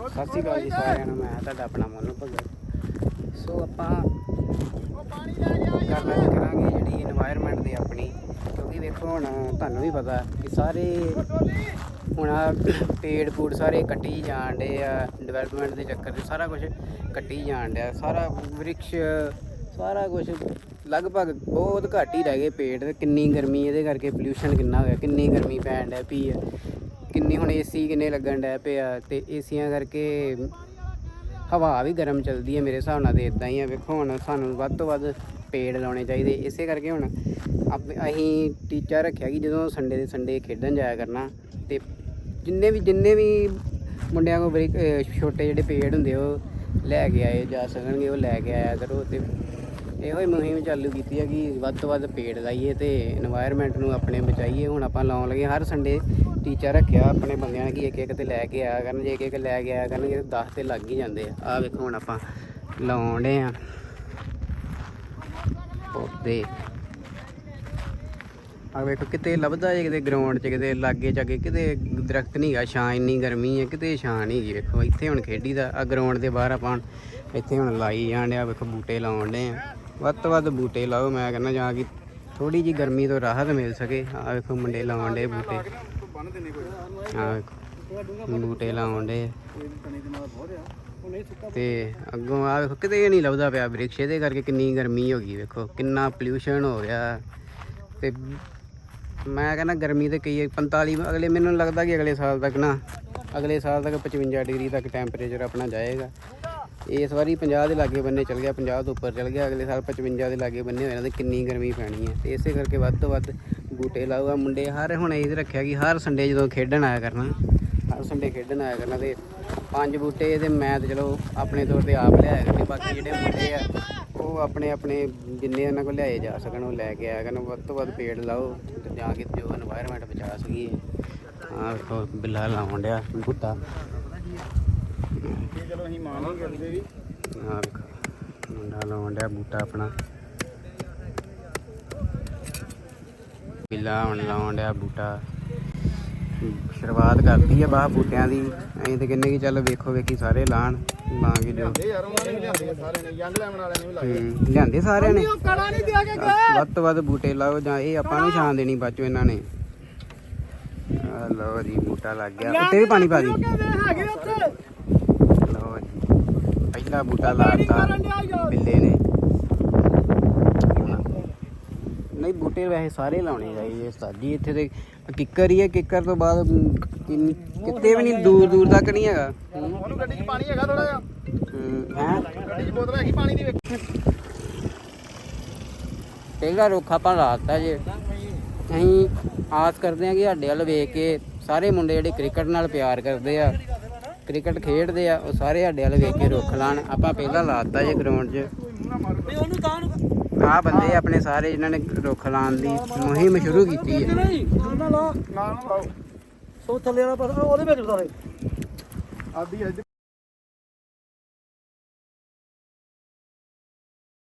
ਸਤਿ ਸ਼੍ਰੀ ਅਕਾਲ ਜੀ ਸਾਰਿਆਂ ਨੂੰ, ਮੈਂ ਤੁਹਾਡਾ ਆਪਣਾ ਮੋਨੂ ਭਗਤ। ਸੋ ਆਪਾਂ ਗੱਲ ਕਰਾਂਗੇ ਜਿਹੜੀ এনवायरमेंट ਦੀ ਆਪਣੀ, ਕਿਉਂਕਿ ਵੇਖੋ ਹੁਣ, ਤੁਹਾਨੂੰ ਵੀ ਪਤਾ ਕਿ ਸਾਰੇ ਹੁਣ ਆ ਪੇੜ ਪੂੜ ਸਾਰੇ ਕੱਟੀ ਜਾਣ ਡੇ ਆ ਡਿਵੈਲਪਮੈਂਟ ਦੇ ਚੱਕਰ 'ਚ ਸਾਰਾ ਕੁਝ ਕੱਟੀ ਜਾਣ ਡਿਆ, ਸਾਰਾ ਵਿਰਕਸ਼, ਸਾਰਾ ਕੁਝ ਲਗਭਗ ਬਹੁਤ ਘੱਟ ਹੀ ਰਹਿ ਗਏ ਪੇੜ, ਕਿੰਨੀ ਗਰਮੀ, ਇਹਦੇ ਕਰਕੇ ਪੋਲੂਸ਼ਨ ਕਿੰਨਾ ਹੋਇਆ, ਕਿੰਨੀ ਗਰਮੀ ਪੈਣ ਡੈ ਪਈ ਹੈ ਕਿੰਨੀ ਹੁਣ ਏਸੀ ਕਿੰਨੇ ਲੱਗਣ ਡੈ ਪਏ ਆ ਤੇ ਏਸੀਆਂ ਕਰਕੇ ਹਵਾ ਵੀ ਗਰਮ ਚੱਲਦੀ ਹੈ ਮੇਰੇ ਹਿਸਾਬ ਨਾਲ ਤੇ ਇਦਾਂ ਹੀ ਆ। ਵੇਖੋ ਹੁਣ ਸਾਨੂੰ ਵੱਧ ਤੋਂ ਵੱਧ ਪੇੜ ਲਾਉਣੇ ਚਾਹੀਦੇ। ਇਸੇ ਕਰਕੇ ਹੁਣ ਆਪ- ਅਸੀਂ ਟੀਚਾ ਰੱਖਿਆ ਕਿ ਜਦੋਂ ਸੰਡੇ ਦੇ ਸੰਡੇ ਖੇਡਣ ਜਾਇਆ ਕਰਨਾ ਤੇ ਜਿੰਨੇ ਵੀ ਜਿੰਨੇ ਵੀ ਮੁੰਡਿਆਂ ਕੋਲ ਬਰੀਕ ਛੋਟੇ ਜਿਹੜੇ ਪੇੜ ਹੁੰਦੇ ਉਹ ਲੈ ਕੇ ਆਏ, ਜਾ ਸਕਣਗੇ, ਉਹ ਲੈ ਕੇ ਆਇਆ ਕਰੋ ਤੇ ਇਹੋ ਹੀ ਮੁਹਿੰਮ ਚਾਲੂ ਕੀਤੀ ਹੈ ਕਿ ਵੱਧ ਤੋਂ ਵੱਧ ਪੇੜ ਲਾਈਏ ਤੇ এনवायरमेंट ਨੂੰ ਆਪਣੇ ਬਚਾਈਏ। ਹੁਣ ਆਪਾਂ ਲਾਉਣ ਲੱਗੇ ਹਰ ਸੰਡੇ ਟੀਚਰ ਰੱਖਿਆ ਆਪਣੇ ਬੰਦਿਆਂ ਨੇ ਕਿ ਇੱਕ ਇੱਕ ਤੇ ਲੈ ਕੇ ਆਇਆ ਕਰਨ, ਜੇ ਇੱਕ ਇੱਕ ਲੈ ਕੇ ਆਇਆ ਕਰਨਗੇ 10 ਤੇ ਲੱਗ ਹੀ ਜਾਂਦੇ ਆ। ਆ ਵੇਖੋ ਹੁਣ ਆਪਾਂ ਲਾਉਂਦੇ ਆ ਪੌਦੇ। ਆ ਵੇਖੋ ਕਿਤੇ ਲੱਭਦਾ ਜੇ ਕਿਤੇ ਗਰਾਊਂਡ 'ਚ, ਕਿਤੇ ਲਾਗੇ ਚਾਗੇ, ਕਿਤੇ ਦਰਖਤ ਨਹੀਂ ਹੈਗਾ ਛਾਂ ਇੰਨੀ ਗਰਮੀ ਹੈ ਕਿਤੇ ਛਾਂ ਨਹੀਂ ਜੀ ਵੇਖੋ ਇੱਥੇ ਹੁਣ ਖੇਡੀ ਦਾ ਆ ਗਰਾਊਂਡ ਦੇ ਬਾਹਰ ਆਪਾਂ ਇੱਥੇ ਹੁਣ ਲਾਈ ਜਾਣ ਆ ਵੇਖੋ ਬੂਟੇ ਲਾਉਣ ਦੇ ਆ। ਵੱਧ ਤੋਂ ਵੱਧ ਬੂਟੇ ਲਾਓ, ਮੈਂ ਕਹਿੰਦਾ ਜਾਂ ਕਿ ਥੋੜੀ ਜੀ ਗਰਮੀ ਤੋਂ ਰਾਹਤ ਮਿਲ ਸਕੇ। ਆ ਵੇਖੋ ਮੁੰਡੇ ਲਾਉਣ ਡੇ ਬੂਟੇ। ਆ ਵੇਖੋ, ਬੂਟੇ ਲਾਉਣ ਡੇ ਤੇ ਅੱਗੋਂ ਆ ਵੇਖੋ, ਕਿਤੇ ਨਹੀਂ ਲੱਭਦਾ ਪਿਆ ਬ੍ਰਿਕਸ਼, ਇਹਦੇ ਕਰਕੇ ਕਿੰਨੀ ਗਰਮੀ ਹੋ ਗਈ ਵੇਖੋ, ਕਿੰਨਾ ਪੋਲਿਊਸ਼ਨ ਹੋ ਰਿਹਾ। ਤੇ ਮੈਂ ਕਹਿੰਦਾ ਗਰਮੀ ਤੇ ਕਈ 45 ਅਗਲੇ ਮੈਨੂੰ ਲੱਗਦਾ ਕਿ ਅਗਲੇ ਸਾਲ ਤੱਕ ਨਾ, ਅਗਲੇ ਸਾਲ ਤੱਕ 55 ਡਿਗਰੀ ਤੱਕ ਟੈਂਪਰੇਚਰ ਆਪਣਾ ਜਾਏਗਾ। ਇਸ ਵਾਰੀ 50 ਦੇ ਲਾਗੇ ਬੰਨੇ ਚੱਲ ਗਿਆ 50 ਤੋਂ ਉੱਪਰ ਚੱਲ ਗਿਆ, ਅਗਲੇ ਸਾਲ 55 ਦੇ ਲਾਗੇ ਬੰਨੇ ਹੋਏ ਇਹਨਾਂ ਤੇ ਕਿੰਨੀ ਗਰਮੀ ਪੈਣੀ ਹੈ। ਤੇ ਇਸੇ ਕਰਕੇ ਵੱਧ ਤੋਂ ਵੱਧ ਬੂਟੇ ਲਾਊਗਾ ਮੁੰਡੇ ਹਰ ਹੁਣ ਇਹ ਰੱਖਿਆ ਕਿ ਹਰ ਸੰਡੇ ਜਦੋਂ ਖੇਡਣ ਆਇਆ ਕਰਨਾ, ਹਰ ਸੰਡੇ ਖੇਡਣ ਆਇਆ ਕਰਨਾ, ਤੇ ਪੰਜ ਬੂਟੇ ਤੇ ਮੈਂ ਤੇ ਚਲੋ ਆਪਣੇ ਤੌਰ ਤੇ ਆਪ ਲਿਆਇਆ ਕਰਨੇ ਬਾਕੀ ਜਿਹੜੇ ਬੂਟੇ ਆ, ਉਹ ਆਪਣੇ ਆਪਣੇ ਜਿੰਨੇ ਉਹਨਾਂ ਕੋਲ ਲਿਆਏ ਜਾ ਸਕਣ, ਉਹ ਲੈ ਕੇ ਆਇਆ ਕਰਨ। ਵੱਧ ਤੋਂ ਵੱਧ ਪੇੜ ਲਾਓ, ਤੇ ਜਾਂ ਕਿ ਜੋ এনवायरमेंट ਬਚਾ ਸਕੀਏ। ਆਹ ਬਿੱਲਾ ਲਾਉਣ ਡਿਆ ਬੂਟਾ। ਚਲੋ ਅਸੀਂ ਮਾਨ ਨਹੀਂ ਕਰਦੇ ਵੀ ਆਹ ਵੇਖੋ ਮੁੰਡਾ ਲਾਉਣ ਡਿਆ ਬੂਟਾ ਆਪਣਾ। ਬਿੱਲਾ ਹੁਣ ਲਾਉਣ ਡਿਆ ਬੂਟਾ। ਸ਼ੁਰੂਆਤ ਕਰਤੀ ਹੈ ਬਾਹ ਬੂਟਿਆਂ ਦੀ। ਅਸੀਂ ਤੇ ਕਹਿੰਦੇ ਕਿ ਚੱਲ ਵੇਖੋ ਵੇਖੀ ਸਾਰੇ ਲਾਣ ਲਾਂਗੇ ਜੋ। ਯਾਰ ਉਹਨਾਂ ਨੇ ਵੀ ਲਿਆਂਦੇ ਆ ਸਾਰਿਆਂ ਨੇ ਯੰਗ ਲੈਮਨ ਵਾਲਿਆਂ ਨੇ ਵੀ ਲਾਏ ਹੂੰ, ਲਿਆਂਦੇ ਸਾਰਿਆਂ ਨੇ। ਕੜਾ ਨਹੀਂ ਦਿਆ ਕੇ ਵੱਧ ਤੋਂ ਵੱਧ ਬੂਟੇ ਲਾਓ ਜਾਂ ਇਹ ਆਪਾਂ ਨੂੰ ਛਾਂ ਦੇਣੀ ਬਾਚੋ ਇਹਨਾਂ ਨੇ। ਆ ਲਓ ਜੀ ਬੂਟਾ ਲੱਗ ਗਿਆ। ਉੱਤੇ ਵੀ ਪਾਣੀ ਪਾ ਦੀ ਹੈਗੇ ਉੱਥੇ। ਪਹਿਲਾ ਬੂਟਾ ਲਾਤਾ ਬਿੱਲੇ ਨੇ। ਨਹੀਂ ਬੂਟੇ ਵੈਸੇ ਸਾਰੇ ਲਾਉਣੇ ਚਾਹੀਦੇ ਉਸਤਾਦ ਜੀ ਇੱਥੇ ਤੇ ਕਿੱਕਰ ਹੀ ਹੈ ਕਿੱਕਰ ਤੋਂ ਬਾਅਦ ਕਿਤੇ ਵੀ ਨਹੀਂ ਦੂਰ ਦੂਰ ਤੱਕ ਨਹੀਂ ਹੈਗਾ। ਉਹਨੂੰ ਗੱਡੀ 'ਚ ਪਾਣੀ ਹੈਗਾ ਥੋੜਾ ਜਿਹਾ। ਹੈ ਗੱਡੀ 'ਚ ਬੋਤਲ ਹੈਗੀ ਪਾਣੀ ਦੀ ਵੇਖ ਪਹਿਲਾ ਰੁੱਖ ਆਪਾਂ ਲਾਤਾ ਜੇ। ਅਸੀਂ ਆਸ ਕਰਦੇ ਹਾਂ ਕਿ ਸਾਡੇ ਵੱਲ ਵੇਖ ਕੇ ਸਾਰੇ ਮੁੰਡੇ ਜਿਹੜੇ ਕ੍ਰਿਕਟ ਨਾਲ ਪਿਆਰ ਕਰਦੇ ਆ ਕ੍ਰਿਕਟ ਖੇਡਦੇ ਆ, ਉਹ ਸਾਰੇ ਸਾਡੇ ਵੱਲ ਵੇਖ ਕੇ ਰੁੱਖ ਲਾਣ। ਆਪਾਂ ਪਹਿਲਾਂ ਲਾਤਾ ਜੇ ਗਰਾਊਂਡ 'ਚ। ਉਹਨੂੰ ਤਾਂ ਆਹ ਬੰਦੇ ਆਪਣੇ ਸਾਰੇ ਜਿਨ੍ਹਾਂ ਨੇ ਰੁੱਖ ਲਾਉਣ ਦੀ ਮੁਹਿੰਮ ਸ਼ੁਰੂ ਕੀਤੀ ਹੈ ਨਹੀਂ ਨਾ ਲਾ ਨਾ ਲਾਓ। ਸੋ ਥੱਲੇ ਵਾਲਾ ਪਾਸਾ, ਉਹਦੇ ਵਿੱਚ ਸਾਰੇ। ਆਦੀ